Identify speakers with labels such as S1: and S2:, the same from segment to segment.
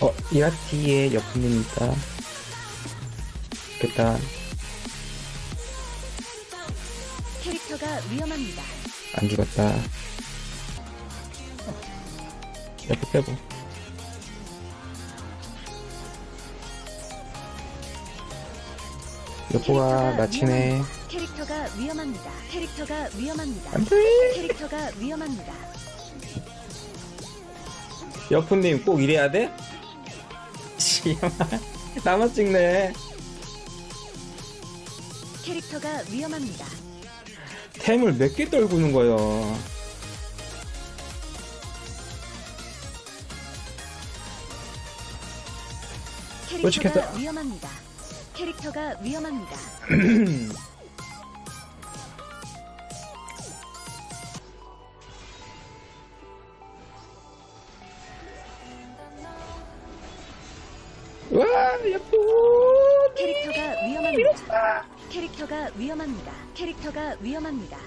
S1: 어, 이라티의 여프님이다. 좋겠다.
S2: 캐릭터가 위험합니다.
S1: 안 죽었다. 여프 빼고. 여프가 나치네.
S2: 위험합니다. 캐릭터가 위험합니다. 캐릭터가 위험합니다.
S1: 안 돼!
S2: 캐릭터가 위험합니다.
S1: 여프님 꼭 이래야 돼? 씨발. 나만 찍네.
S2: 캐릭터가 위험합니다.
S1: 템을 몇 개 떨구는 거야.
S2: 캐릭터가. 위험합니다. 캐릭터가 위험합니다. 캐릭터가 위험합니다. 캐릭터가 위험합니다. 캐릭터가 위험합니다.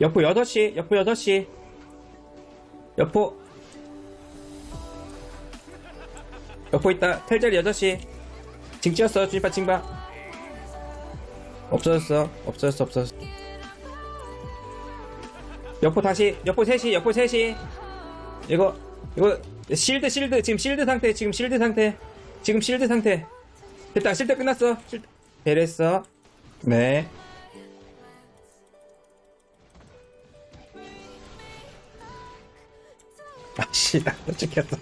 S1: 여포 6시, 여포 6시. 여포. 여포 있다. 텔자리 6시. 징 찌었어, 주니파 징바. 없어졌어, 없어졌어, 없어졌어. 여포 다시, 여포 3시, 여포 3시. 이거, 이거, 실드, 실드. 지금 실드 상태, 지금 실드 상태. 지금 실드 상태. 됐다, 실드 끝났어. 실드. 베랬어. 네. 아씨, 나또 찍혔어.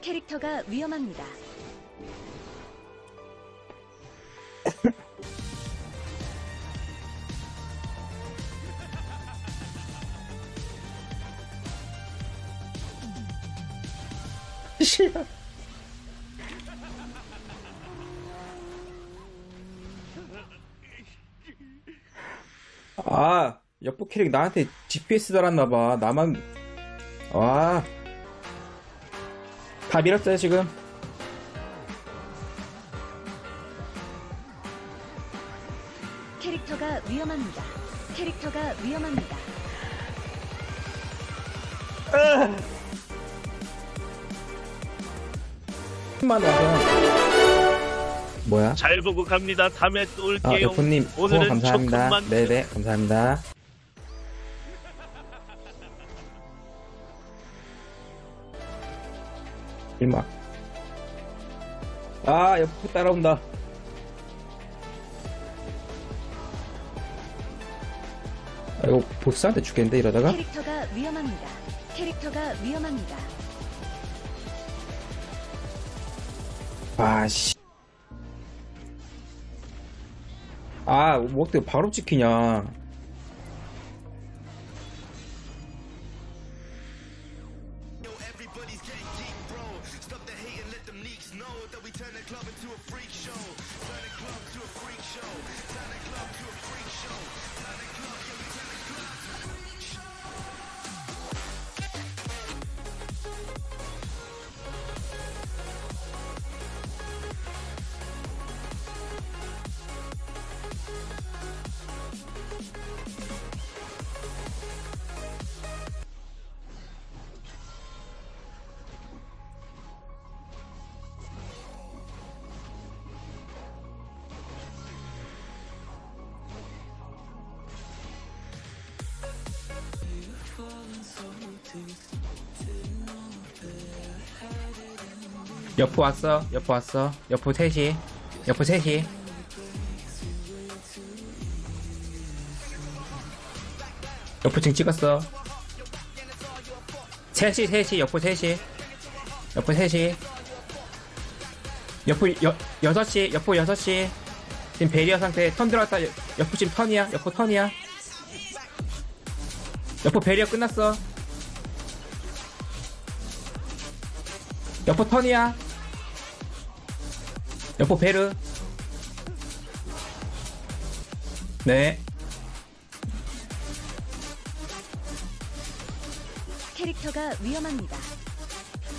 S2: 캐릭터가 위험합니다.
S1: 씨발. 아, 옆부 캐릭 나한테 GPS 달았나봐. 나만, 와. 다 밀었어요, 지금.
S2: 캐릭터가 위험합니다. 캐릭터가 위험합니다.
S1: 만 원. 뭐야?
S3: 잘 보고 갑니다. 다음에 또
S1: 아,
S3: 올게요.
S1: 여포님, 후원
S3: 오늘은
S1: 감사합니다.
S3: 조금만
S1: 네네, 감사합니다. 일막. 아, 여포 따라온다. 아, 이거 보스한테 죽겠는데, 이러다가?
S2: 캐릭터가 위험합니다. 캐릭터가 위험합니다.
S1: 아, 씨. 아, 뭐 어떻게 바로 찍히냐. 여포 왔어, 여포 왔어. 여포 셋이. 여포 셋이. 여포 지금 찍었어. 셋이, 셋이, 여포 셋이. 여포 셋이. 여포 여, 여섯 시, 여포 여섯 시. 지금 베리어 상태 턴 들어갔다. 여- 여포 지금 턴이야. 여포 턴이야. 여포 베리어 끝났어. 여포 턴이야. 여포 베르. 네.
S2: 캐릭터가 위험합니다.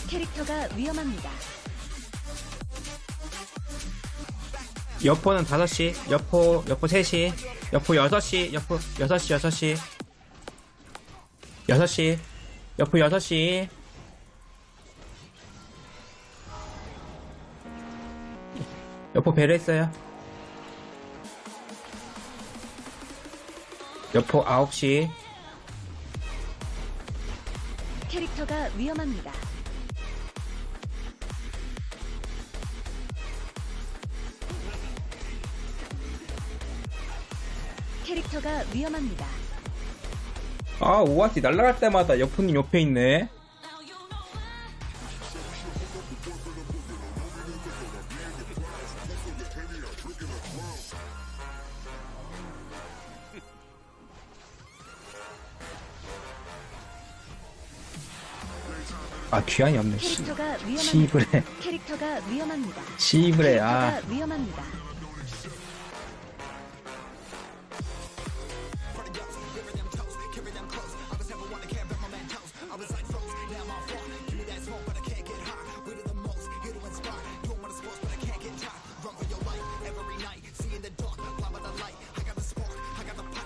S2: 캐릭터가 위험합니다.
S1: 여포는 5시, 여포, 여포 3시, 여포 6시, 여포 6시, 6시. 6시. 여포 6시. 여포 배려했어요. 여포 9시.
S2: 캐릭터가 위험합니다. 캐릭터가 위험합니다.
S1: 아, 오아시 날아갈 때마다 여포님 옆에 있네. 아, 귀한이 없네.
S2: 캐릭터가 위험합니다.
S1: 시브레.
S2: 캐릭터가 위험합니다.
S1: 시브레, 아.
S2: 캐릭터가 위험합니다.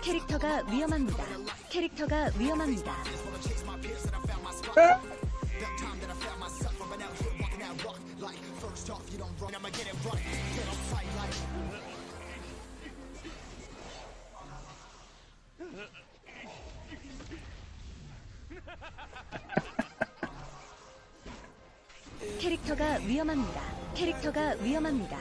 S2: 캐릭터가 위험합니다. 캐릭터가 위험합니다. 캐릭터가 위험합니다. 캐릭터가 위험합니다.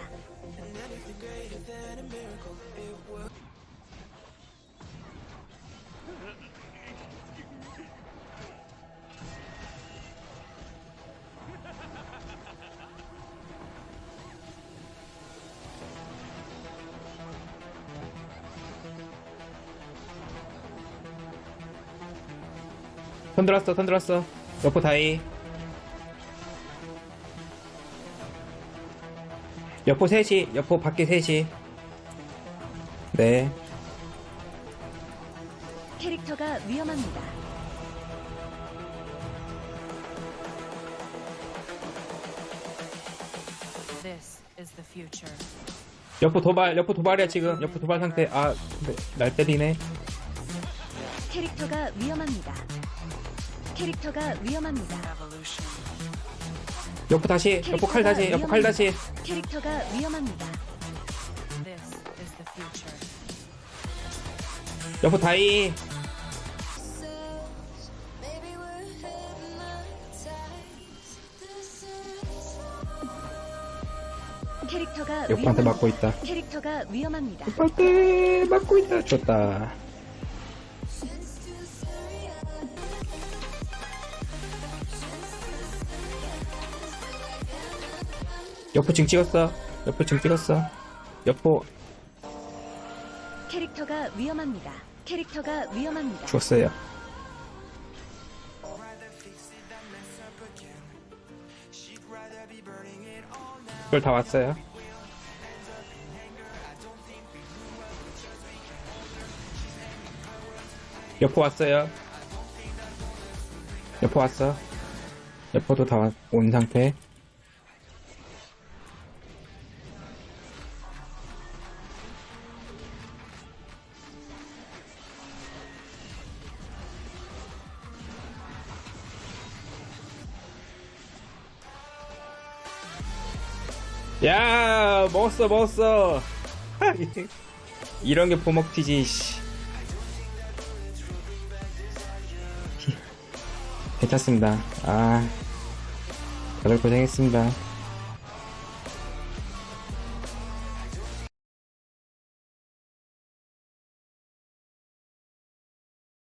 S1: 손 들었어, 손 들었어. 여포 다이. 여포 셋이, 여포 밖에 셋이. 네.
S2: 캐릭터가 위험합니다.
S4: This is the future.
S1: 여포 도발, 여포 도발이야, 지금. 여포 도발 상태. 아, 근데 날 때리네.
S2: 캐릭터가 위험합니다. 캐릭터가 위험합니다.
S1: 여포 다시, 여포 칼 다시, 여포 칼 다시.
S2: 캐릭터가 위험합니다.
S1: 여포 다이.
S2: 캐릭터가 위험합니다.
S1: 맞고 있다.
S2: 캐릭터가 위험합니다.
S1: 맞고 있다. 좋다. 여포 지금 찍었어. 여포 지금 찍었어. 여포
S2: 캐릭터가 위험합니다. 캐릭터가 위험합니다.
S1: 죽었어요. 그걸 다 왔어요. 여포 왔어요. 여포 왔어. 여포도 다 온 상태. 야 먹었어 먹었어. 이런 게 보먹튀지 씨. 괜찮습니다. 아 다들 고생했습니다